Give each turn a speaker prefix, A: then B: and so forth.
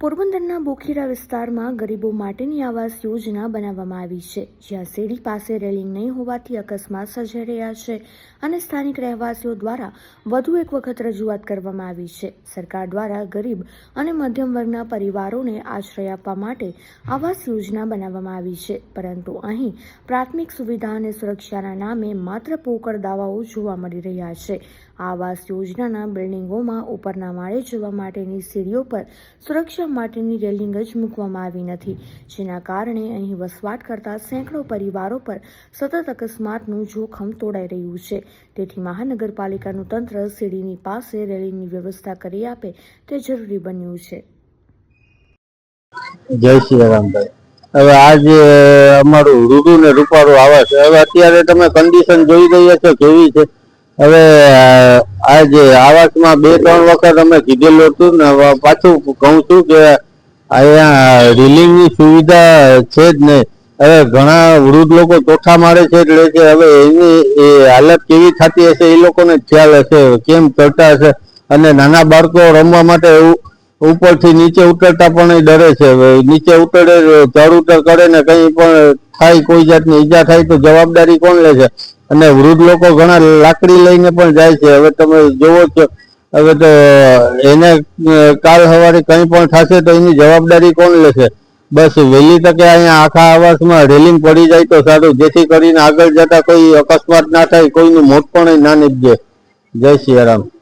A: પોરબંદરના બોખીરા વિસ્તારમાં ગરીબો માટેની આવાસ યોજના બનાવવામાં આવી છે. જ્યાં સીડી પાસે રેલિંગ નહીં હોવાથી અકસ્માત સર્જાઈ રહ્યા છે અને સ્થાનિક રહેવાસીઓ દ્વારા વધુ એક વખત રજૂઆત કરવામાં આવી છે. સરકાર દ્વારા ગરીબ અને મધ્યમ વર્ગના પરિવારોને આશ્રય આપવા માટે આવાસ યોજના બનાવવામાં આવી છે. પરંતુ અહીં પ્રાથમિક સુવિધા અને સુરક્ષાના નામે માત્ર પોકળ દાવાઓ જોવા મળી રહ્યા છે. આવાસ યોજનાના બિલ્ડિંગોમાં ઉપરના માળે જવા માટેની સીડીઓ પર સુરક્ષા માટેની રેલિંગ જ મૂકવામાં આવી નથી, જેના કારણે અહીં વસવાટ કરતા સેંકડો પરિવારો પર સતત અકસ્માતનું જોખમ તોડાઈ રહ્યું છે. તેથી મહાનગરપાલિકાનું તંત્ર સીડીની પાસે રેલિંગની વ્યવસ્થા કરી આપે તે જરૂરી બન્યું છે.
B: જય શ્રી રામભાઈ હવે આ અમારું રૂડું ને રૂપારું આવે છે, હવે અત્યારે તમે કન્ડિશન જોઈ રહ્યા છો કેવી છે? હવે આ જે આવાસમાં બે ત્રણ વખત અમે કીધેલું હતું ને પાછું કહું છું કે અહીંયા રિલિંગની સુવિધા છે જ નહીં. હવે ઘણા વૃદ્ધ લોકો ચોથા મારે છે એટલે કે હવે એની, એ હાલત કેવી થતી હશે એ લોકોને ખ્યાલ હશે, કેમ કરતા હશે. અને નાના બાળકો રમવા માટે ઉપરથી નીચે ઉતરતા પણ ડરે છે. નીચે ઉતરે ચડ ઉતર કરે ને કઈ પણ થાય, કોઈ જાતની ઈજા થાય તો જવાબદારી કોણ લે છે? અને વૃદ્ધ લોકો ઘણા લાકડી લઈને પણ જાય છે. હવે તમે જોવો છો. હવે તો એને કાલ સવારે કંઈ પણ થશે તો એની જવાબદારી કોણ લેશે? બસ વહેલી તકે અહીંયા આખા આવાસમાં રેલિંગ પડી જાય તો સારું. જેથી કરીને આગળ જતા કોઈ અકસ્માત ના થાય, કોઈનું મોત પણ ના નીપજે. જય સિયારામ